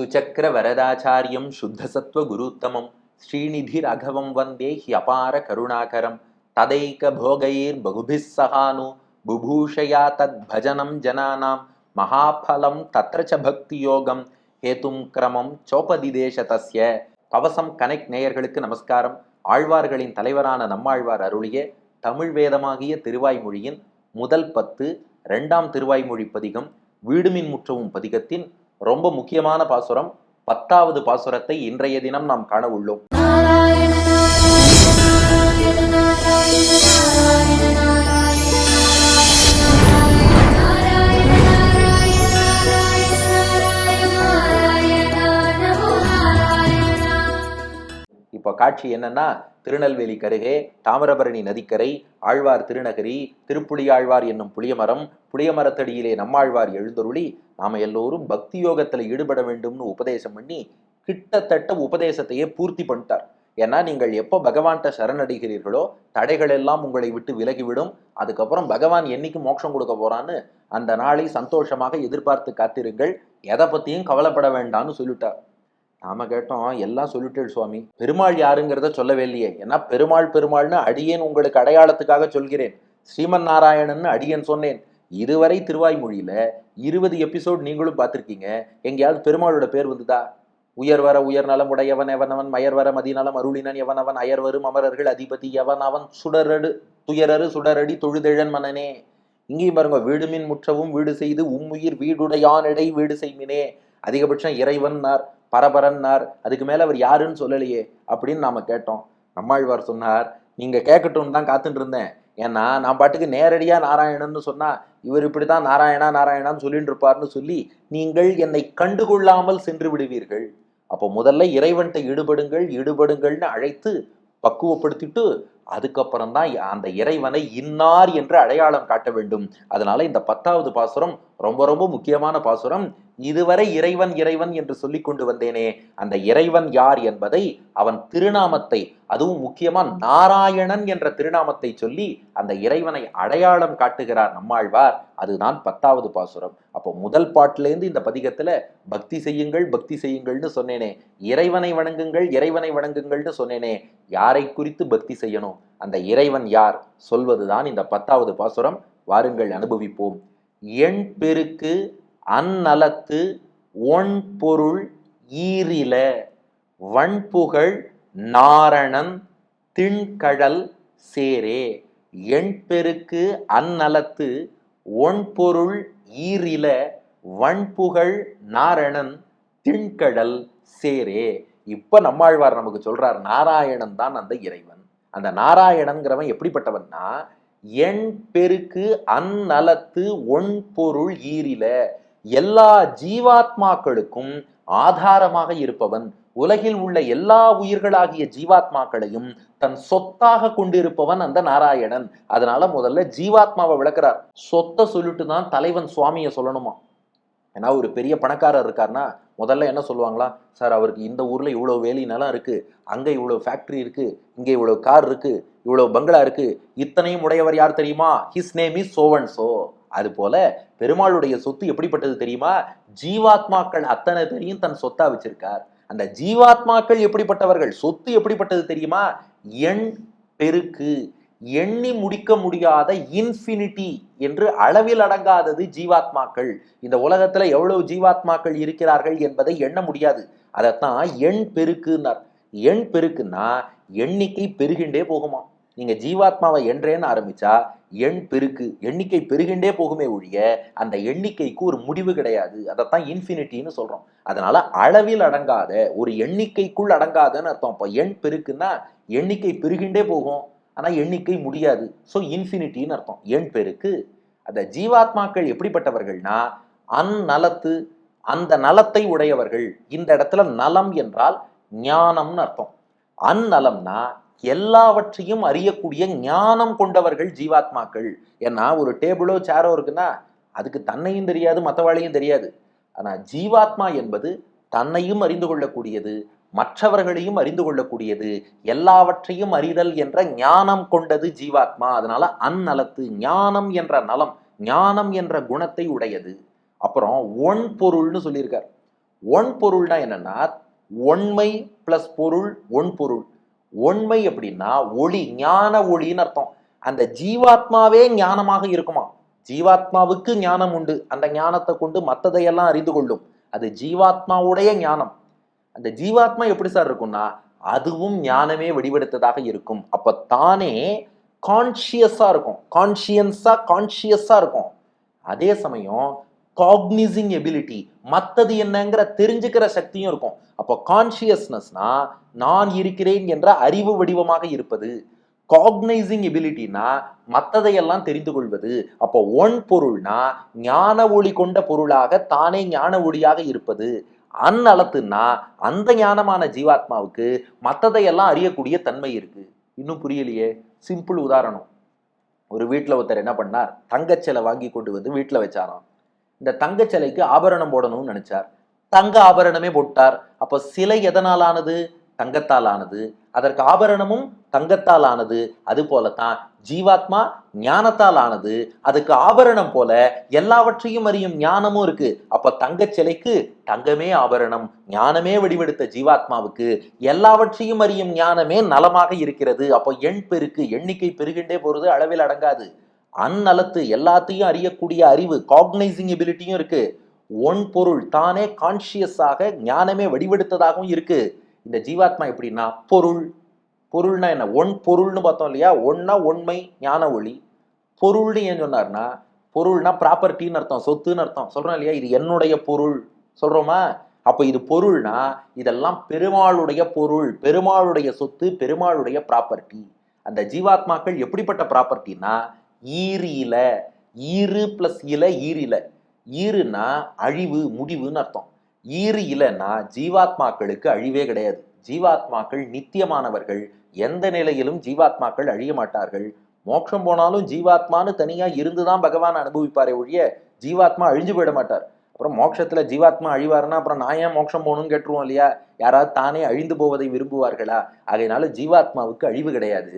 சுச்சக்கர வரதாச்சாரியம் சுத்தசத்வ குருத்தமம். ஸ்ரீநிதி ராகவம் வந்தே ஹியபார கருணாகரம். ததைக போகைர் பகுபிஸ் சகானு. புபூஷயா தத் பஜனம் ஜனானாம் மகாபலம் தத்ர ச பக்தி யோகம் ஹேதும் கிரமம் சோபதிதேச தஸ்ய பவசம் கனெக்ட் நேயர்களுக்கு நமஸ்காரம். ஆழ்வார்களின் தலைவரான நம்மாழ்வார் அருளிய தமிழ் வேதமாகிய திருவாய்மொழியின் முதல் பத்து இரண்டாம் திருவாய்மொழி பதிகம் வீடுமின் முற்றவும் பதிகத்தின் ரொம்ப முக்கியமான பாசுரம் பத்தாவது பாசுரத்தை இன்றைய தினம் நாம் காண உள்ளோம். இப்போ காட்சி என்னன்னா திருநெல்வேலி கருகே தாமிரபரணி நதிக்கரை ஆழ்வார் திருநகரி திருப்புளியாழ்வார் என்னும் புளியமரம் புளியமரத்தடியிலே நம்மாழ்வார் எழுந்தருளி நாம எல்லோரும் பக்தி யோகத்துல ஈடுபட வேண்டும்னு உபதேசம் பண்ணி கிட்டத்தட்ட உபதேசத்தையே பூர்த்தி பண்ணிட்டார். ஏன்னா நீங்கள் எப்போ பகவான்கிட்ட சரணடைகிறீர்களோ தடைகள் எல்லாம் உங்களை விட்டு விலகிவிடும். அதுக்கப்புறம் பகவான் என்னைக்கு மோட்சம் கொடுக்க போறான்னு அந்த நாளை சந்தோஷமாக எதிர்பார்த்து காத்திருங்கள். எதை பற்றியும் கவலைப்பட வேண்டாம்னு சொல்லிட்டார். நாம கேட்டோம் எல்லாம் சொல்லிட்டேள் சுவாமி. பெருமாள் யாருங்கிறத சொல்லவே இல்லையே. ஏன்னா பெருமாள் பெருமாள்னு அடியேன் உங்களுக்கு அடையாளத்துக்காக சொல்கிறேன். ஸ்ரீமன் நாராயணன்னு அடியேன் சொன்னேன். இதுவரை திருவாய்மொழியில இருபது எபிசோட் நீங்களும் பார்த்துருக்கீங்க. எங்கேயாவது பெருமாளோட பேர் வந்துதா? உயர் வர உயர் நலம் உடையவன் எவனவன் மயர் வர மதிநலம் அருளினன் எவனவன் அயர் வரும் அமரர்கள் அதிபதி எவன் அவன் சுடரடு துயரரு சுடரடி தொழுதெழன் மனனே இங்கேயும் பாருங்க வீடுமின் முற்றவும் வீடு செய்து உம்முயிர் வீடுடையானிடை வீடு செய்மினே. அதிகபட்சம் இறைவன்னார். பரபரன்னார். அதுக்கு மேலே அவர் யாருன்னு சொல்லலையே அப்படின்னு நாம் கேட்டோம். நம்மாழ்வார் சொன்னார் நீங்கள் கேட்கட்டும்னு தான் காத்துட்டு இருந்தேன் ஏன்னா நான் பாட்டுக்கு நேரடியாக நாராயணன்னு சொன்னால் இவர் இப்படி தான் நாராயணா நாராயணான்னு சொல்லிட்டு இருப்பார்னு சொல்லி நீங்கள் என்னை கண்டுகொள்ளாமல் சென்று விடுவீர்கள். அப்போ முதல்ல இறைவன்கிட்ட ஈடுபடுங்கள் ஈடுபடுங்கள்னு அழைத்து பக்குவப்படுத்திட்டு அதுக்கப்புறம் தான் அந்த இறைவனை இன்னார் என்று அடையாளம் காட்ட வேண்டும். அதனால இந்த பத்தாவது பாசுரம் ரொம்ப ரொம்ப முக்கியமான பாசுரம். இதுவரை இறைவன் இறைவன் என்று சொல்லிக் கொண்டு வந்தேனே அந்த இறைவன் யார் என்பதை அவன் திருநாமத்தை அதுவும் முக்கியமா நாராயணன் என்ற திருநாமத்தை சொல்லி அந்த இறைவனை அடையாளம் காட்டுகிறார் நம்மாழ்வார். அதுதான் பத்தாவது பாசுரம். அப்போ முதல் பாட்டிலேருந்து இந்த பதிகத்துல பக்தி செய்யுங்கள் பக்தி செய்யுங்கள்னு சொன்னேனே. இறைவனை வணங்குங்கள் இறைவனை வணங்குங்கள்னு சொன்னேனே. யாரை குறித்து பக்தி செய்யணும்? அந்த இறைவன் யார்? சொல்வதுதான் இந்த பத்தாவது பாசுரம். வாருங்கள் அனுபவிப்போம். எண் பெருக்கு அந்நலத்து ஒன் பொருள் ஈரில வண்புகழ் நாரணன் திண்கடல் சேரே. எண் பெருக்கு அந்நலத்து ஒன் பொருள் ஈரில வண்புகழ் நாரணன் திண்கடல் சேரே. இப்ப நம்மாழ்வார் நமக்கு சொல்றார் நாராயணன் தான் அந்த இறைவன். அந்த நாராயணன்கிறவன் எப்படிப்பட்டவன்னா எண் பெருக்கு அந்நலத்து ஒன் பொருள் ஈரில எல்லா ஜீவாத்மாக்களுக்கும் ஆதாரமாக இருப்பவன் உலகில் உள்ள எல்லா உயிர்களாகிய ஜீவாத்மாக்களையும் தன் சொத்தாக கொண்டிருப்பவன் அந்த நாராயணன். அதனால முதல்ல ஜீவாத்மாவை விளக்குறார். சொத்தை சொல்லிட்டு தான் தலைவன் சுவாமியை சொல்லணுமா? ஏன்னா ஒரு பெரிய பணக்காரர் இருக்காருன்னா முதல்ல என்ன சொல்லுவாங்களா? சார் அவருக்கு இந்த ஊர்ல இவ்வளவு வேலி நிலம் இருக்கு. அங்கே இவ்வளவு ஃபேக்டரி இருக்கு. இங்கே இவ்வளவு கார் இருக்கு. இவ்வளவு பங்களா இருக்கு. இத்தனையும் உடையவர் யார் தெரியுமா? ஹிஸ் நேம் இஸ் சோவன் சோ அது போல பெருமாளுடைய சொத்து எப்படிப்பட்டது தெரியுமா? ஜீவாத்மாக்கள் அத்தனை பேரையும் தன் சொத்தா வச்சிருக்கார். அந்த ஜீவாத்மாக்கள் எப்படிப்பட்டவர்கள்? சொத்து எப்படிப்பட்டது தெரியுமா? எண் பெருக்கு. எண்ணி முடிக்க முடியாத இன்ஃபினிட்டி என்று அளவில் அடங்காதது ஜீவாத்மாக்கள். இந்த உலகத்துல எவ்வளவு ஜீவாத்மாக்கள் இருக்கிறார்கள் என்பதை எண்ண முடியாது. அதைத்தான் எண் பெருக்குன்னார். எண் பெருக்குன்னா எண்ணிக்கை பெருகின்றே போகுமா நீங்க ஜீவாத்மாவை என்றேன்னு ஆரம்பிச்சா எண் பெருக்கு எண்ணிக்கை பெருகின்றே போகுமே ஒழிய அந்த எண்ணிக்கைக்கு ஒரு முடிவு கிடையாது. அதைத்தான் இன்ஃபினிட்டின்னு சொல்கிறோம் அதனால அளவில் அடங்காத ஒரு எண்ணிக்கைக்குள் அடங்காதன்னு அர்த்தம். இப்போ எண் பெருக்குன்னா எண்ணிக்கை பெருகின்றே போகும். ஆனால் எண்ணிக்கை முடியாது. ஸோ இன்ஃபினிட்டின்னு அர்த்தம். எண் பெருக்கு. அந்த ஜீவாத்மாக்கள் எப்படிப்பட்டவர்கள்னா அந்நலத்து அந்த நலத்தை உடையவர்கள். இந்த இடத்துல நலம் என்றால் ஞானம்னு அர்த்தம். அந்நலம்னா எல்லாவற்றையும் அறியக்கூடிய ஞானம் கொண்டவர்கள் ஜீவாத்மாக்கள். ஏன்னா ஒரு டேபிளோ சேரோ இருக்குன்னா அதுக்கு தன்னையும் தெரியாது மற்றவாளையும் தெரியாது. ஆனால் ஜீவாத்மா என்பது தன்னையும் அறிந்து கொள்ளக்கூடியது மற்றவர்களையும் அறிந்து கொள்ளக்கூடியது எல்லாவற்றையும் அறிதல் என்ற ஞானம் கொண்டது ஜீவாத்மா. அதனால அந்நலத்து ஞானம் என்ற நலம் ஞானம் என்ற குணத்தை உடையது. அப்புறம் ஒன் பொருள்னு சொல்லியிருக்கார். ஒன் பொருள்னா என்னன்னா ஒண்மை பிளஸ் பொருள் ஒன் பொருள். ஒண்மை அப்படின்னா ஒளி ஞான ஒளின்னு அர்த்தம். அந்த ஜீவாத்மாவே ஞானமாக இருக்குமா? ஜீவாத்மாவுக்கு ஞானம் உண்டு. அந்த ஞானத்தை கொண்டு மற்றதையெல்லாம் அறிந்து கொள்ளும். அது ஜீவாத்மாவுடைய ஞானம். அந்த ஜீவாத்மா எப்படி சார் இருக்கும்னா அதுவும் ஞானமே வடிவெடுத்ததாக இருக்கும். அப்போ தானே கான்ஷியஸாக இருக்கும். கான்ஷியன்ஸாக கான்ஷியஸா இருக்கும். அதே சமயம் காக்னிசிங் எபிலிட்டி மற்றது என்னங்கிற தெரிஞ்சுக்கிற சக்தியும் இருக்கும். அப்போ கான்சியஸ்னஸ்னா நான் இருக்கிறேன் என்ற அறிவு வடிவமாக இருப்பது காக்னைசிங் எபிலிட்டினா மற்றதையெல்லாம் தெரிந்து கொள்வது. அப்போ ஒன் பொருள்னா ஞான ஒளி கொண்ட பொருளாக தானே ஞான ஒளியாக இருப்பது. அந்நலத்துன்னா அந்த ஞானமான ஜீவாத்மாவுக்கு மற்றதையெல்லாம் அறியக்கூடிய தன்மை இருக்கு. இன்னும் புரியலையே? சிம்பிள் உதாரணம். ஒரு வீட்டில் ஒருத்தர் என்ன பண்ணார்? தங்கச்சலை வாங்கி கொண்டு வந்து வீட்டில் வச்சாராம். இந்த தங்கச்சிலைக்கு ஆபரணம் போடணும்னு நினைச்சார். தங்க ஆபரணமே போட்டார். அப்போ சிலை எதனால் ஆனது தங்கத்தால் ஆனது அதற்கு ஆபரணமும் தங்கத்தால் ஆனது அது போலத்தான் ஜீவாத்மா ஞானத்தால் ஆனது அதுக்கு ஆபரணம் போல எல்லாவற்றையும் அறியும் ஞானமும் இருக்கு. அப்ப தங்க சிலைக்கு தங்கமே ஆபரணம் ஞானமே வடிவெடுத்த ஜீவாத்மாவுக்கு எல்லாவற்றையும் அறியும் ஞானமே நலமாக இருக்கிறது. அப்போ எண் பெருக்கு எண்ணிக்கை பெருகின்றே போறது அளவில் அடங்காது. அந்நலத்து எல்லாத்தையும் அறியக்கூடிய அறிவு காக்னைசிங் எபிலிட்டியும் இருக்கு. ஒன் பொருள் தானே கான்சியஸாக ஞானமே வடிவெடுத்ததாகவும் இருக்கு. இந்த ஜீவாத்மா எப்படின்னா பொருள். பொருள்னா என்ன? ஒன் பொருள்னு பார்த்தோம் இல்லையா? ஒன்னா ஒன்மை ஞான ஒளி. பொருள்னு ஏன் சொன்னார்னா பொருள்னா ப்ராப்பர்ட்டின்னு அர்த்தம் சொத்துன்னு அர்த்தம். சொல்கிறோம் இல்லையா? இது என்னுடைய பொருள். சொல்றோமா? அப்ப இது பொருள்னா இதெல்லாம் பெருமாளுடைய பொருள் பெருமாளுடைய சொத்து பெருமாளுடைய ப்ராப்பர்ட்டி அந்த ஜீவாத்மாக்கள் எப்படிப்பட்ட ப்ராப்பர்ட்டின்னா ஈரியில ஈறு பிளஸ் இல ஈரில ஈறுனா அழிவு முடிவுன்னு அர்த்தம். ஈறு இலன்னா ஜீவாத்மாக்களுக்கு அழிவே கிடையாது. ஜீவாத்மாக்கள் நித்தியமானவர்கள். எந்த நிலையிலும் ஜீவாத்மாக்கள் அழிய மாட்டார்கள். மோட்சம் போனாலும் ஜீவாத்மான்னு தனியா இருந்துதான் பகவான் அனுபவிப்பாரே ஒழிய ஜீவாத்மா அழிஞ்சு போயிட மாட்டார். அப்புறம் மோட்சத்துல ஜீவாத்மா அழிவாருன்னா அப்புறம் நான் ஏன் மோட்சம் போகணும்னு கேட்டுருவோம் இல்லையா? யாராவது தானே அழிந்து போவதை விரும்புவார்களா? அதனால ஜீவாத்மாவுக்கு அழிவு கிடையாது.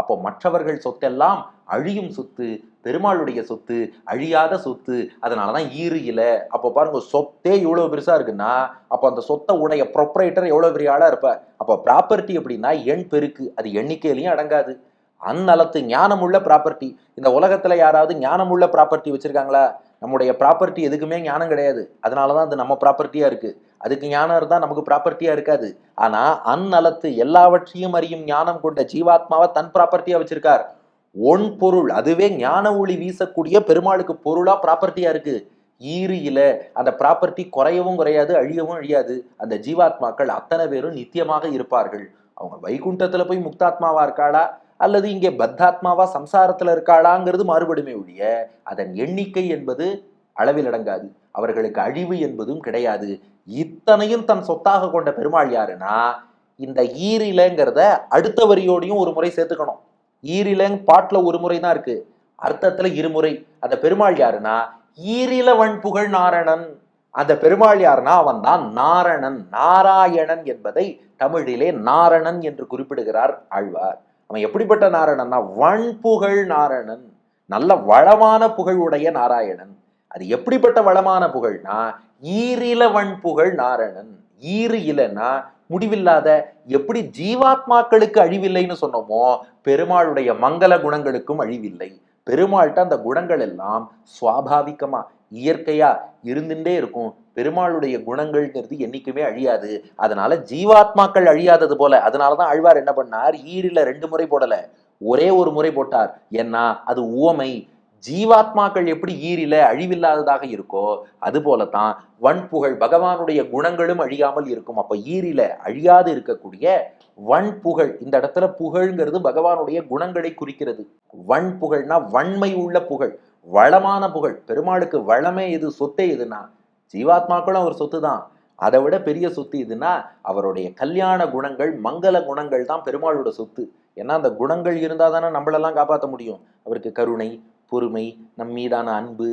அப்போ மற்றவர்கள் சொத்தெல்லாம் அழியும் சொத்து பெருமாளுடைய சொத்து அழியாத சொத்து அதனாலதான் ஈறு இல. அப்போ பாருங்க சொத்தே இவ்வளோ பெருசாக இருக்குன்னா அப்போ அந்த சொத்தை உடைய ப்ரொப்ரைட்டர் எவ்வளோ பெரிய ஆளாக இருப்பார் அப்போ ப்ராப்பர்ட்டி அப்படின்னா எண் பெருக்கு. அது எண்ணிக்கையிலையும் அடங்காது. அந்நலத்து ஞானமுள்ள ப்ராப்பர்ட்டி இந்த உலகத்தில் யாராவது ஞானமுள்ள ப்ராப்பர்ட்டி வச்சிருக்காங்களா? நம்முடைய ப்ராப்பர்ட்டி எதுக்குமே ஞானம் கிடையாது. அதனாலதான் அது நம்ம ப்ராப்பர்ட்டியாக இருக்குது அதுக்கு ஞானம் இருந்தால் நமக்கு ப்ராப்பர்ட்டியாக இருக்காது. ஆனால் அந்நலத்து எல்லாவற்றையும் அறியும் ஞானம் கொண்ட ஜீவாத்மாவை தன் ப்ராப்பர்ட்டியாக வச்சிருக்கார். ஒன் பொருள் அதுவே ஞான ஒளி வீசக்கூடிய பெருமாளுக்கு பொருளாக ப்ராப்பர்ட்டியாக இருக்குது ஈறு இல அந்த ப்ராப்பர்ட்டி குறையவும் குறையாது அழியவும் அழியாது. அந்த ஜீவாத்மாக்கள் அத்தனை பேரும் நித்தியமாக இருப்பார்கள். அவங்க வைகுண்டத்தில் போய் முக்தாத்மாவாக இருக்காளா? அல்லது இங்கே பத்தாத்மாவா சம்சாரத்துல இருக்காளாங்கிறது மாறுபடுமே ஒழிய அதன் எண்ணிக்கை என்பது அளவில் அடங்காது. அவர்களுக்கு அழிவு என்பதும் கிடையாது. இத்தனையும் தன் சொத்தாக கொண்ட பெருமாள் யாருன்னா இந்த ஈரிலங்கிறத அடுத்த வரியோடையும் ஒரு முறை சேர்த்துக்கணும். ஈரிலங் பாட்டுல ஒரு முறை தான் இருக்கு. அர்த்தத்துல இருமுறை. அந்த பெருமாள் யாருன்னா ஈரில வன்புகழ் நாரணன். அந்த பெருமாள் யாருன்னா அவன் தான் நாரணன். நாராயணன் என்பதை தமிழிலே நாரணன் என்று குறிப்பிடுகிறார் ஆழ்வார். அவன் எப்படிப்பட்ட நாராயணன்னா வன்புகழ் நாராயணன் நல்ல வளமான புகழ் உடைய நாராயணன். அது எப்படிப்பட்ட வளமான புகழ்னா ஈரில வன்புகழ் நாரணன் ஈறு இலன்னா முடிவில்லாத எப்படி ஜீவாத்மாக்களுக்கு அழிவில்லைன்னு சொன்னோமோ பெருமாளுடைய மங்கள குணங்களுக்கும் அழிவில்லை. பெருமாள்கிட்ட அந்த குணங்கள் எல்லாம் சுவாபாவிகமா இயற்கையா இருந்துட்டே இருக்கும். பெருமாளுடைய குணங்கள்ங்கிறது என்னைக்குமே அழியாது. அதனால ஜீவாத்மாக்கள் அழியாதது போல. அதனாலதான் அழ்வார் என்ன பண்ணார்? ஈரில ரெண்டு முறை போடல. ஒரே ஒரு முறை போட்டார். ஏன்னா அது உவமை. ஜீவாத்மாக்கள் எப்படி ஈரில அழிவில்லாததாக இருக்கோ அது போலத்தான் வன்புகழ் பகவானுடைய குணங்களும் அழியாமல் இருக்கும். அப்ப ஈரில அழியாது இருக்கக்கூடிய வன்புகழ் இந்த இடத்துல புகழ்ங்கிறது பகவானுடைய குணங்களை குறிக்கிறது. வன்புகழ்னா வன்மை உள்ள புகழ். வளமான புகழ். பெருமாளுக்கு வளமே இது சொத்தே இதுன்னா ஜீவாத்மாக்களும் அவர் சொத்து தான் அதை விட பெரிய சொத்து இதுன்னா அவருடைய கல்யாண குணங்கள் மங்கள குணங்கள் தான் பெருமாளோட சொத்து. ஏன்னா அந்த குணங்கள் இருந்தால் தானே நம்மளெல்லாம் காப்பாற்ற முடியும். அவருக்கு கருணை பொறுமை நம் மீதான அன்பு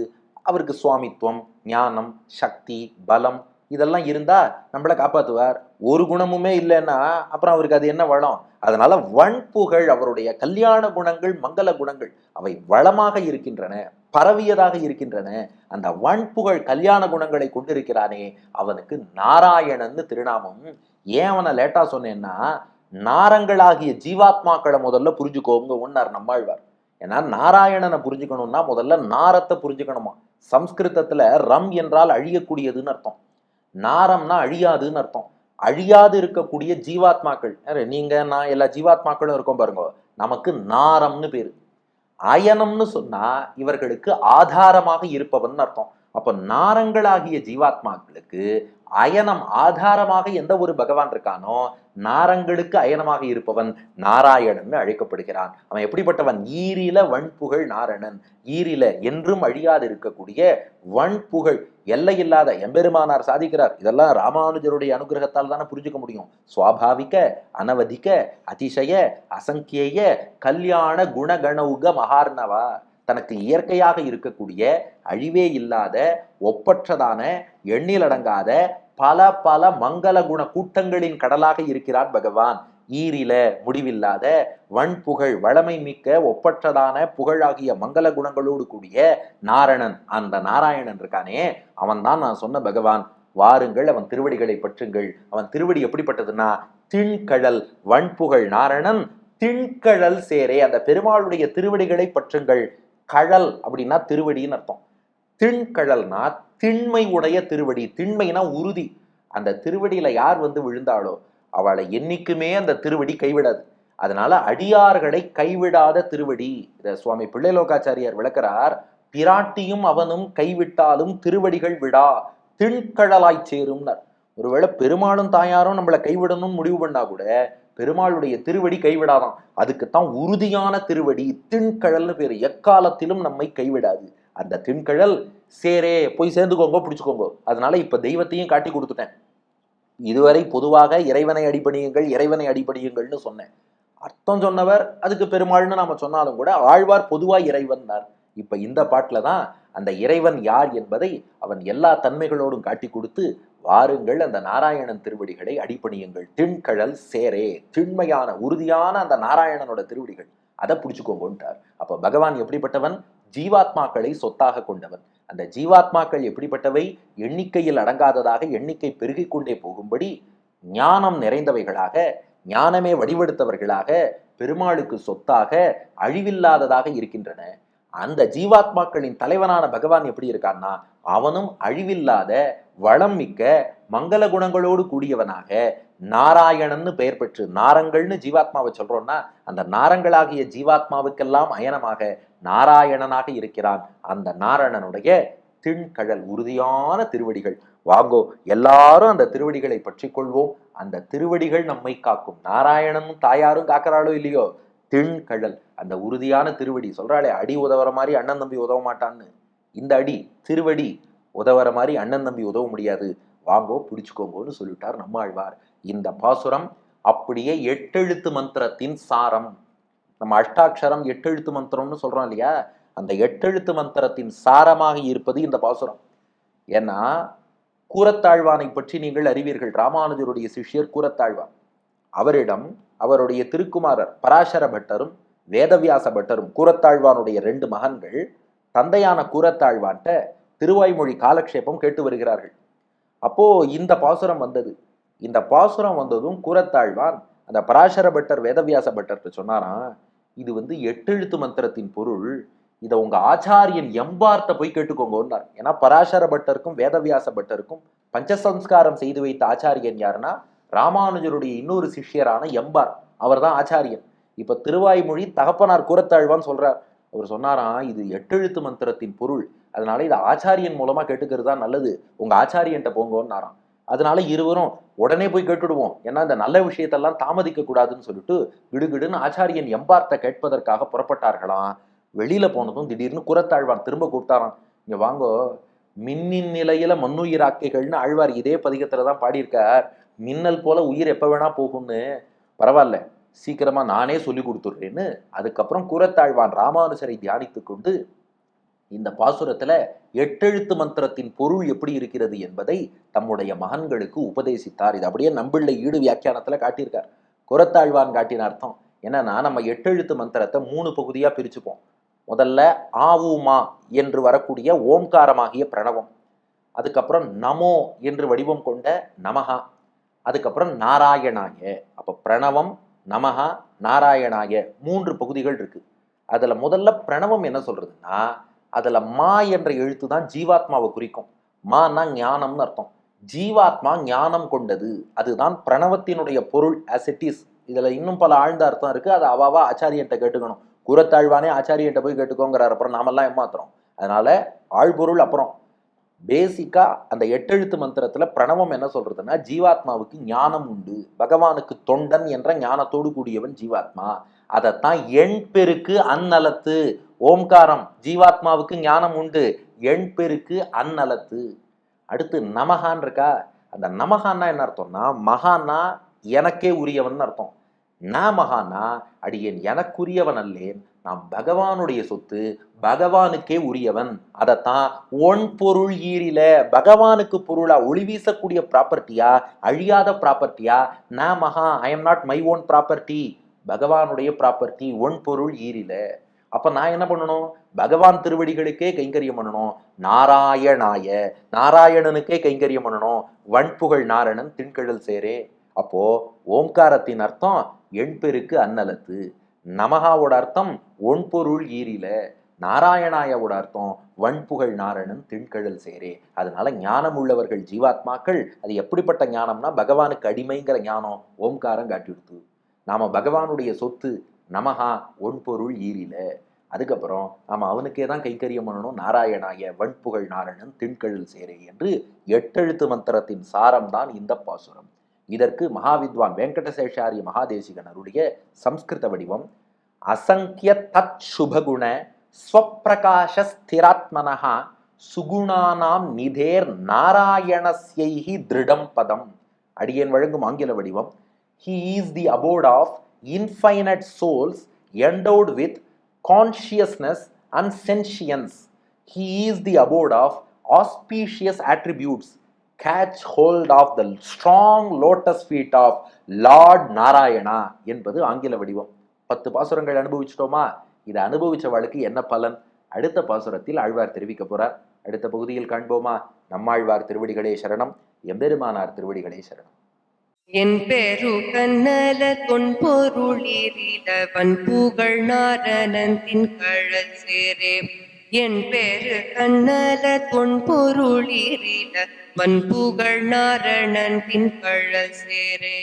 அவருக்கு சுவாமித்துவம் ஞானம் சக்தி பலம் இதெல்லாம் இருந்தால் நம்மளை காப்பாற்றுவார் ஒரு குணமுமே இல்லைன்னா அப்புறம் அவருக்கு அது என்ன வளம்? அதனால வன்புகழ் அவருடைய கல்யாண குணங்கள் மங்கள குணங்கள் அவை வளமாக இருக்கின்றன. பரவியதாக இருக்கின்றன. அந்த வன்புகழ் கல்யாண குணங்களை கொண்டிருக்கிறானே அவனுக்கு நாராயணன்னு திருநாமம். ஏன் அவனை லேட்டா சொன்னேன்னா நாரங்களாகிய ஜீவாத்மாக்களை முதல்ல புரிஞ்சுக்கோங்க ஒன்னார் நம்மாழ்வார். ஏன்னா நாராயணனை புரிஞ்சுக்கணும்னா முதல்ல நாரத்தை புரிஞ்சுக்கணுமா? சம்ஸ்கிருதத்துல ரம் என்றால் அழியக்கூடியதுன்னு அர்த்தம். நாரம்னா அழியாதுன்னு அர்த்தம். அழியாது இருக்கக்கூடிய ஜீவாத்மாக்கள். நீங்க நான் எல்லா ஜீவாத்மாக்களும் இருக்கோம் பாருங்க. நமக்கு நாரம்னு பேரு. அயனம்னு சொன்னா இவர்களுக்கு ஆதாரமாக இருப்பவன் அர்த்தம். அப்போ நாரங்களாகிய ஜீவாத்மாக்களுக்கு அயனம் ஆதாரமாக எந்த ஒரு பகவான் இருக்கானோ நாரங்களுக்கு அயனமாக இருப்பவன் நாராயணன் அழைக்கப்படுகிறான். அவன் எப்படிப்பட்டவன்? ஈரில வன்புகழ் நாரணன். ஈரில என்றும் அழியாது இருக்கக்கூடிய வன்புகழ். எல்லையில்லாத எம்பெருமானார் சாதிக்கிறார். இதெல்லாம் ராமானுஜருடைய அனுகிரகத்தால் தானே புரிஞ்சுக்க முடியும். சுவாபாவிக அனவதிக அதிசய அசங்கியேய கல்யாண குணகணவுக மகார்ணவா. தனக்கு இயற்கையாக இருக்கக்கூடிய அழிவே இல்லாத ஒப்பற்றதான எண்ணிலடங்காத பல பல மங்கள குண கூட்டங்களின் கடலாக இருக்கிறான் பகவான். ஈரில முடிவில்லாத வன்புகழ் வளமை மிக்க ஒப்பற்றதான புகழாகிய மங்கள குணங்களோடு கூடிய நாரணன் அந்த நாராயணன் இருக்கானே. அவன் தான் நான் சொன்ன பகவான். வாருங்கள் அவன் திருவடிகளை பற்றுங்கள். அவன் திருவடி எப்படிப்பட்டதுன்னா திண்கழல் வன்புகழ் நாரணன் திண்கழல் சேரே. அந்த பெருமாளுடைய திருவடிகளை பற்றுங்கள். கழல் அப்படின்னா திருவடின்னு அர்த்தம். திண்கழல்னா திண்மை உடைய திருவடி. திண்மைனா உறுதி. அந்த திருவடியில யார் வந்து விழுந்தாளோ அவளை என்னைக்குமே அந்த திருவடி கைவிடாது. அதனால அடியார்களை கைவிடாத திருவடி. இத சுவாமி பிள்ளைலோகாச்சாரியார் விளக்கிறார். பிராட்டியும் அவனும் கைவிட்டாலும் திருவடிகள் விடா. திண்கழலாய் சேரும்னார். ஒருவேளை பெருமாளும் தாயாரும் நம்மளை கைவிடணும்னு முடிவு பண்ணா கூட பெருமாளுடைய திருவடி கைவிடாதான். அதுக்குத்தான் உறுதியான திருவடி. திண்கழல்னு பேர். எக்காலத்திலும் நம்மை கைவிடாது. அந்த திண்கழல் சேரே போய் சேர்ந்துக்கோங்க பிடிச்சிக்கோங்க. அதனால இப்ப தெய்வத்தையும் காட்டி கொடுத்துட்டேன். இதுவரை பொதுவாக இறைவனை அடிபணியுங்கள் இறைவனை அடிபணியுங்கள்னு சொன்னேன். அர்த்தம் சொன்னவர் அதுக்கு பெருமாள்னு நாம சொன்னாலும் கூட ஆழ்வார் பொதுவா இறைவன்னார். இப்ப இந்த பாட்டுல தான் அந்த இறைவன் யார் என்பதை அவன் எல்லா தன்மைகளோடும் காட்டி கொடுத்து வாருங்கள் அந்த நாராயணன் திருவடிகளை அடிபணியுங்கள். திண்கழல் சேரே திண்மையான உறுதியான அந்த நாராயணனோட திருவடிகள். அதை பிடிச்சுக்கோங்கன்றார் அப்ப பகவான் எப்படிப்பட்டவன்? ஜீவாத்மாக்களை சொத்தாக கொண்டவன். அந்த ஜீவாத்மாக்கள் எப்படிப்பட்டவை? எண்ணிக்கையில் அடங்காததாக எண்ணிக்கை பெருகிக் கொண்டே போகும்படி ஞானம் நிறைந்தவைகளாக ஞானமே வடிவெடுத்தவர்களாக பெருமாளுக்கு சொத்தாக அழிவில்லாததாக இருக்கின்றன. அந்த ஜீவாத்மாக்களின் தலைவனான பகவான் எப்படி இருக்கான்னா அவனும் அழிவில்லாத வளம் மிக்க மங்கள குணங்களோடு கூடியவனாக நாராயணன்னு பெயர் பெற்று நாரங்கள்னு ஜீவாத்மாவை சொல்றோம்னா அந்த நாரங்களாகிய ஜீவாத்மாவுக்கெல்லாம் அயனமாக நாராயணனாக இருக்கிறான். அந்த நாராயணனுடைய திண்கழல் உறுதியான திருவடிகள். வாங்கோ எல்லாரும் அந்த திருவடிகளை பற்றி கொள்வோம். அந்த திருவடிகள் நம்மை காக்கும். நாராயணனும் தாயாரும் காக்கிறாளோ இல்லையோ? திண்கழல் அந்த உறுதியான திருவடி. சொல்றாளே அடி உதவுற மாதிரி அண்ணன் தம்பி உதவ மாட்டான்னு. இந்த அடி திருவடி உதவுற மாதிரி அண்ணன் தம்பி உதவ முடியாது. வாங்கோ பிடிச்சுக்கோங்கோன்னு சொல்லிட்டார் நம்மாழ்வார். இந்த பாசுரம் அப்படியே எட்டெழுத்து மந்திரத்தின் சாரம். நம்ம அஷ்டாட்சரம் எட்டெழுத்து மந்திரம்னு சொல்கிறோம் இல்லையா? அந்த எட்டெழுத்து மந்திரத்தின் சாரமாக இருப்பது இந்த பாசுரம். ஏன்னா கூரத்தாழ்வானை பற்றி நீங்கள் அறிவீர்கள். ராமானுஜருடைய சிஷ்யர் கூரத்தாழ்வான். அவரிடம் அவருடைய திருக்குமாரர் பராசர பட்டரும் வேதவியாச பட்டரும் கூரத்தாழ்வானுடைய ரெண்டு மகன்கள் தந்தையான கூரத்தாழ்வான்ட்ட திருவாய்மொழி காலக்ஷேபம் கேட்டு வருகிறார்கள். அப்போ இந்த பாசுரம் வந்தது. இந்த பாசுரம் வந்ததும் கூரத்தாழ்வான் அந்த பராசர பட்டர் வேதவியாச பட்டர்கிட்ட சொன்னாராம் இது வந்து எட்டெழுத்து மந்திரத்தின் பொருள். இதை உங்க ஆச்சாரியன் எம்பார்ட்ட போய் கேட்டுக்கோங்கன்னார். ஏன்னா பராசர பட்டருக்கும் வேதவியாச பட்டருக்கும் பஞ்சசம்ஸ்காரம் செய்து வைத்த ஆச்சாரியன் யாருன்னா ராமானுஜருடைய இன்னொரு சிஷ்யரான எம்பார். அவர்தான் ஆச்சாரியன். இப்ப திருவாய்மொழி தகப்பனார் கூறத்தாழ்வான்னு சொல்றார். அவர் சொன்னாராம் இது எட்டெழுத்து மந்திரத்தின் பொருள். அதனால இது ஆச்சாரியன் மூலமா கேட்டுக்கிறது தான் நல்லது. உங்க ஆச்சாரியன்ட்ட போங்கன்னாராம். அதனால இருவரும் உடனே போய் கேட்டுடுவோம். ஏன்னா இந்த நல்ல விஷயத்தெல்லாம் தாமதிக்க கூடாதுன்னு சொல்லிட்டு கிடுகிடுன்னு ஆச்சாரியன் எம்பார்ட்ட கேட்பதற்காக புறப்பட்டார்களாம். வெளியில போனதும் திடீர்னு குரத்தாழ்வான் திரும்ப கூப்பிட்டாராம். இங்க வாங்கோ மின்னின் நிலையில மண்ணுயிராக்கைகள்னு ஆழ்வார் இதே பதிகத்துல தான் பாடியிருக்கார். மின்னல் போல உயிர் எப்ப வேணா போகும்னு. பரவாயில்ல சீக்கிரமா நானே சொல்லி கொடுத்துட்றேன்னு. அதுக்கப்புறம் குரத்தாழ்வான் ராமானுசரை தியானித்து கொண்டு இந்த பாசுரத்துல எட்டெழுத்து மந்திரத்தின் பொருள் எப்படி இருக்கிறது என்பதை தம்முடைய மகன்களுக்கு உபதேசித்தார். இது அப்படியே நம்பிள்ளை ஈடு வியாக்கியானத்துல காட்டியிருக்கார். குரத்தாழ்வான் காட்டின அர்த்தம் என்னன்னா நம்ம எட்டெழுத்து மந்திரத்தை மூணு பகுதியா பிரிச்சுப்போம். முதல்ல ஆவுமா என்று வரக்கூடிய ஓம்காரமாகிய பிரணவம் அதுக்கப்புறம் நமோ என்று வடிவம் கொண்ட நமகா அதுக்கப்புறம் நாராயணாய. அப்போ பிரணவம் நமகா நாராயணாய மூன்று பகுதிகள் இருக்கு. அதில் முதல்ல பிரணவம் என்ன சொல்றதுன்னா அதில் மா என்ற எழுத்து தான் ஜீவாத்மாவை குறிக்கும். மானா ஞானம்னு அர்த்தம். ஜீவாத்மா ஞானம் கொண்டது. அதுதான் பிரணவத்தினுடைய பொருள் as இட் இஸ் இதில் இன்னும் பல ஆழ்ந்த அர்த்தம் இருக்குது அதை அவாவா ஆச்சாரியன்ட்ட கேட்டுக்கணும். குரத்தாழ்வானே ஆச்சாரியன்ட்ட போய் கேட்டுக்கோங்கிறார். அப்புறம் நாமெல்லாம் ஏமாத்துறோம். அதனால் ஆழ்பொருள் அப்புறம். பேசிக்காக அந்த எட்டெழுத்து மந்திரத்தில் பிரணவம் என்ன சொல்கிறதுன்னா ஜீவாத்மாவுக்கு ஞானம் உண்டு. பகவானுக்கு தொண்டன் என்ற ஞானத்தோடு கூடியவன் ஜீவாத்மா. அதைத்தான் எண் பெருக்கு அந்நலத்து. ஓம்காரம் ஜீவாத்மாவுக்கு ஞானம் உண்டு. எண் பெருக்கு அந்நலத்து அடுத்து நமகான் இருக்கா? அந்த நமகான்னா என்ன அர்த்தம்னா மகான்னா எனக்கே உரியவன் அர்த்தம். நான் மகானா அடியேன் எனக்குரியவன் அல்லேன். நான் பகவானுடைய சொத்து பகவானுக்கே உரியவன். அதைத்தான் ஒன் பொருள் ஈரில பகவானுக்கு பொருளா ஒளி வீசக்கூடிய ப்ராப்பர்ட்டியா? அழியாத ப்ராப்பர்ட்டியா? நான் மகா I am not my own property பகவானுடைய ப்ராப்பர்ட்டி ஒன் பொருள் ஈரில. அப்ப நான் என்ன பண்ணணும்? பகவான் திருவடிகளுக்கே கைங்கரியம் பண்ணணும். நாராயணாய நாராயணனுக்கே கைங்கரியம் பண்ணணும். வன்புகழ் நாரணன் திண்கழல் சேரே. அப்போ ஓம்காரத்தின் அர்த்தம் எண்பெருக்கு அன்னலத்து. நமகாவோட அர்த்தம் ஒன்பொருள் ஈரில. நாராயணாயாவோட அர்த்தம் வன்புகழ் நாரணன் திண்கழல் சேரே. அதனால ஞானம் உள்ளவர்கள் ஜீவாத்மாக்கள் அது எப்படிப்பட்ட ஞானம்னா பகவானுக்கு அடிமைங்கிற ஞானம் ஓம்காரம் காட்டிடுத்து நாம பகவானுடைய சொத்து நமகா ஒன்பொருள் ஈரில அதுக்கப்புறம் நாம் அவனுக்கே தான் கைக்கரியம் பண்ணணும். நாராயணாய வன்புகழ் நாரணன் திண்கழல் சேரே என்று எட்டெழுத்து மந்திரத்தின் சாரம் தான் இந்த பாசுரம். இதற்கு மகாவித்வான் வெங்கடசேஷாரிய மகாதேசிகனருடைய சம்ஸ்கிருத வடிவம். அசங்கிய தத் சுபகுண ஸ்வப்பிரகாச ஸ்திராத்மனஹா சுகுணானாம் நிதேர் நாராயணஸ்யைஹி திருடம் பதம். அடியேன் வழங்கும் ஆங்கில வடிவம். He is the abode of infinite souls endowed with consciousness and sentience. He is the abode of auspicious attributes. Catch hold of the strong lotus feet of Lord Narayana என்பது ஆங்கில வடிவம் பத்து பாசுரங்கள் அனுபவிச்சிட்டோமா இதை அனுபவிச்சவளுக்கு என்ன பலன் அடுத்த பாசுரத்தில் ஆழ்வார் தெரிவிக்க போறார் அடுத்த பகுதியில் காண்போமா நம்மாழ்வார் திருவடிகளே சரணம் எம்பெருமானார் திருவடிகளே சரணம் என் பெரு கண்ணல தொன்பொருளிரிலவன் புகழ் நாரணந்தின் கழல் சேரே என் பெரு கண்ணல தொன்பொருளிரிலவன் புகழ் நாரணந்தின் கழல் சேரே